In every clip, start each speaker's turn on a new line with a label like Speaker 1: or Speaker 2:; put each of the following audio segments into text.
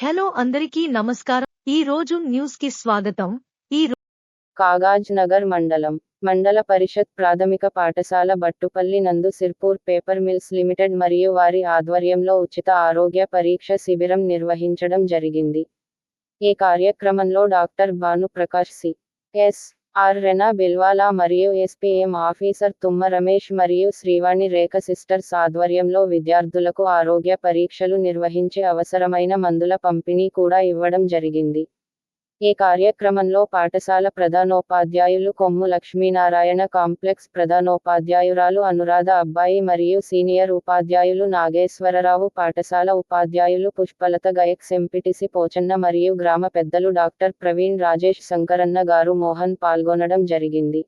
Speaker 1: Hello అందరికీ నమస్కారం. ఈ రోజు న్యూస్కి స్వాగతం. ఈ
Speaker 2: కాగాజ్ నగర్ మండలం మండల పరిషత్ ప్రాథమిక పాఠశాల బట్టుపల్లి నందు సిర్పూర్ పేపర్ మిల్స్ లిమిటెడ్ మరియు వారి ఆధ్వర్యంలో ఉచిత ఆరోగ్య పరీక్ష శిబిరం నిర్వహించడం జరిగింది. ఈ కార్యక్రమంలో doctor Bhanu Prakash C. S. R. Rena Bilwala మరియు ఎస్పీఎం ఆఫీసర్ తుమ్మ రమేష్ మరియు శ్రీవాణి రేఖ సిస్టర్స్ ఆధ్వర్యంలో విద్యార్థులకు ఆరోగ్య పరీక్షలు నిర్వహించి అవసరమైన మందుల పంపిణీ కూడా ఇవ్వడం జరిగింది. ఈ కార్యక్రమంలో పాఠశాల ప్రధానోపాధ్యాయులు కొమ్ము లక్ష్మీనారాయణ కాంప్లెక్స్ ప్రధానోపాధ్యాయురాలు అనురాధ అబ్బాయి మరియు సీనియర్ ఉపాధ్యాయులు నాగేశ్వరరావు పాఠశాల ఉపాధ్యాయులు పుష్పలత గయక్స్ ఎంపిటిసి పోచన్న మరియు గ్రామ పెద్దలు డాక్టర్ ప్రవీణ్ రాజేష్ శంకరన్న గారు మోహన్ పాల్గొనడం జరిగింది.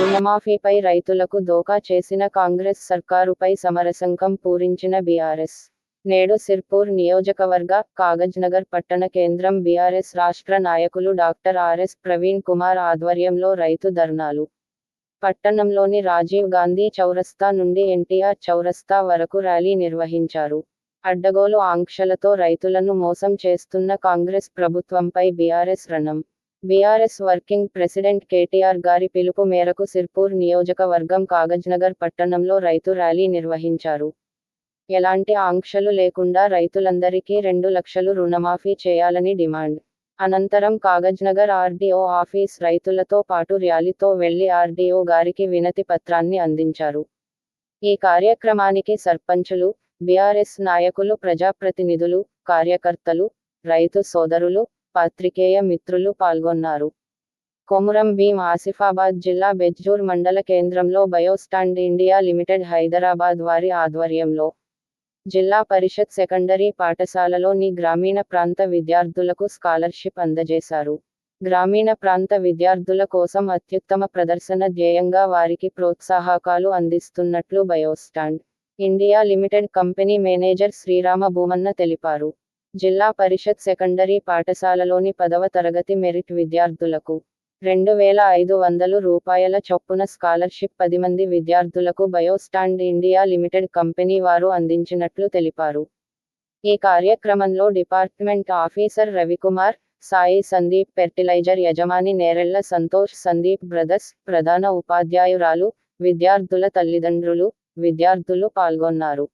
Speaker 2: రుణమాఫీపై రైతులకు దోకా చేసిన కాంగ్రెస్ సర్కారుపై సమరశంఖం పూరించిన బీఆర్ఎస్. నేడు సిర్పూర్ నియోజకవర్గ కాగజ్నగర్ పట్టణ కేంద్రం బీఆర్ఎస్ రాష్ట్ర నాయకులు డాక్టర్ ఆర్ఎస్ ప్రవీణ్ కుమార్ ఆధ్వర్యంలో రైతు ధర్నాలు. పట్టణంలోని రాజీవ్ గాంధీ చౌరస్తా నుండి ఎన్టీఆర్ చౌరస్తా వరకు ర్యాలీ నిర్వహించారు. అడ్డగోలు ఆంక్షలతో రైతులను మోసం చేస్తున్న కాంగ్రెస్ ప్రభుత్వంపై బీఆర్ఎస్ రణం. బీఆర్ఎస్ వర్కింగ్ ప్రెసిడెంట్ కేటీఆర్ గారి పిలుపు మేరకు సిర్పూర్ నియోజకవర్గం కాగజ్నగర్ పట్టణంలో రైతు ర్యాలీ నిర్వహించారు. ఎలాంటి ఆంక్షలు లేకుండా రైతులందరికీ రెండు లక్షలు రుణమాఫీ చేయాలని డిమాండ్. అనంతరం కాగజ్నగర్ ఆర్డీఓ ఆఫీస్ రైతులతో పాటు ర్యాలీతో వెళ్ళి ఆర్డీఓ గారికి వినతి పత్రాన్ని అందించారు. ఈ కార్యక్రమానికి సర్పంచులు బీఆర్ఎస్ నాయకులు ప్రజాప్రతినిధులు కార్యకర్తలు రైతు సోదరులు పాత్రికేయ మిత్రులు పాల్గొన్నారు. కొమురం భీం ఆసిఫాబాద్ జిల్లా బెజ్జూర్ మండల కేంద్రంలో బయోస్టాండ్ ఇండియా లిమిటెడ్ హైదరాబాద్ వారి ఆధ్వర్యంలో జిల్లా పరిషత్ సెకండరీ పాఠశాలలోని గ్రామీణ ప్రాంత విద్యార్థులకు స్కాలర్షిప్ అందజేశారు. గ్రామీణ ప్రాంత విద్యార్థుల కోసం అత్యుత్తమ ప్రదర్శన ధ్యేయంగా వారికి ప్రోత్సాహకాలు అందిస్తున్నట్లు Biostand India Limited company manager Srirama Bhumanna తెలిపారు. జిల్లా పరిషత్ సెకండరీ పాఠశాలలోని పదవ తరగతి మెరిట్ విద్యార్థులకు రెండు వేల ఐదు వందలు రూపాయల చొప్పున స్కాలర్షిప్ పది మంది విద్యార్థులకు బయోస్టాండ్ ఇండియా లిమిటెడ్ కంపెనీ వారు అందించినట్లు తెలిపారు. ఈ కార్యక్రమంలో department officer Ravikumar Sai Sandeep fertiliser యజమాని నేరెళ్ళ సంతోష్ సందీప్ బ్రదర్స్ ప్రధాన ఉపాధ్యాయురాలు విద్యార్థుల తల్లిదండ్రులు విద్యార్థులు పాల్గొన్నారు.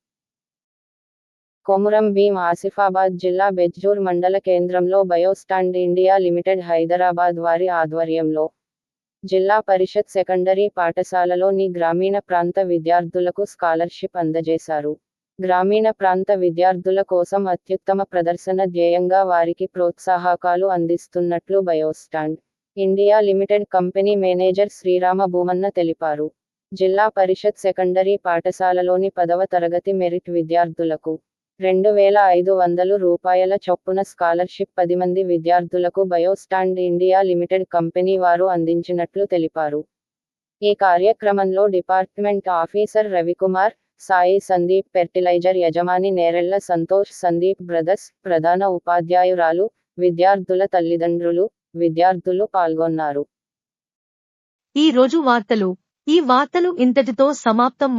Speaker 2: కొమురం భీం ఆసిఫాబాద్ జిల్లా బెజ్జూర్ మండల కేంద్రంలో బయోస్టాండ్ ఇండియా లిమిటెడ్ హైదరాబాద్ వారి ఆధ్వర్యంలో జిల్లా పరిషత్ సెకండరీ పాఠశాలలోని గ్రామీణ ప్రాంత విద్యార్థులకు స్కాలర్షిప్ అందజేశారు. గ్రామీణ ప్రాంత విద్యార్థుల కోసం అత్యుత్తమ ప్రదర్శన ధ్యేయంగా వారికి ప్రోత్సాహకాలు అందిస్తున్నట్లు Biostand India Limited company manager Srirama Bhumanna తెలిపారు. జిల్లా పరిషత్ సెకండరీ పాఠశాలలోని పదవ తరగతి మెరిట్ విద్యార్థులకు రెండు వేల ఐదు వందలు రూపాయల చొప్పున స్కాలర్షిప్ పది మంది విద్యార్థులకు బయోస్టాండ్ ఇండియా లిమిటెడ్ కంపెనీ వారు అందించినట్లు తెలిపారు. ఈ కార్యక్రమంలో department officer Ravikumar Sai Sandeep fertiliser యజమాని నేరెళ్ళ సంతోష్ సందీప్ బ్రదర్స్ ప్రధాన ఉపాధ్యాయురాలు విద్యార్థుల తల్లిదండ్రులు విద్యార్థులు పాల్గొన్నారు.
Speaker 1: ఈ రోజు వార్తలు. ఈ వార్తలు ఇంతటితో సమాప్తం.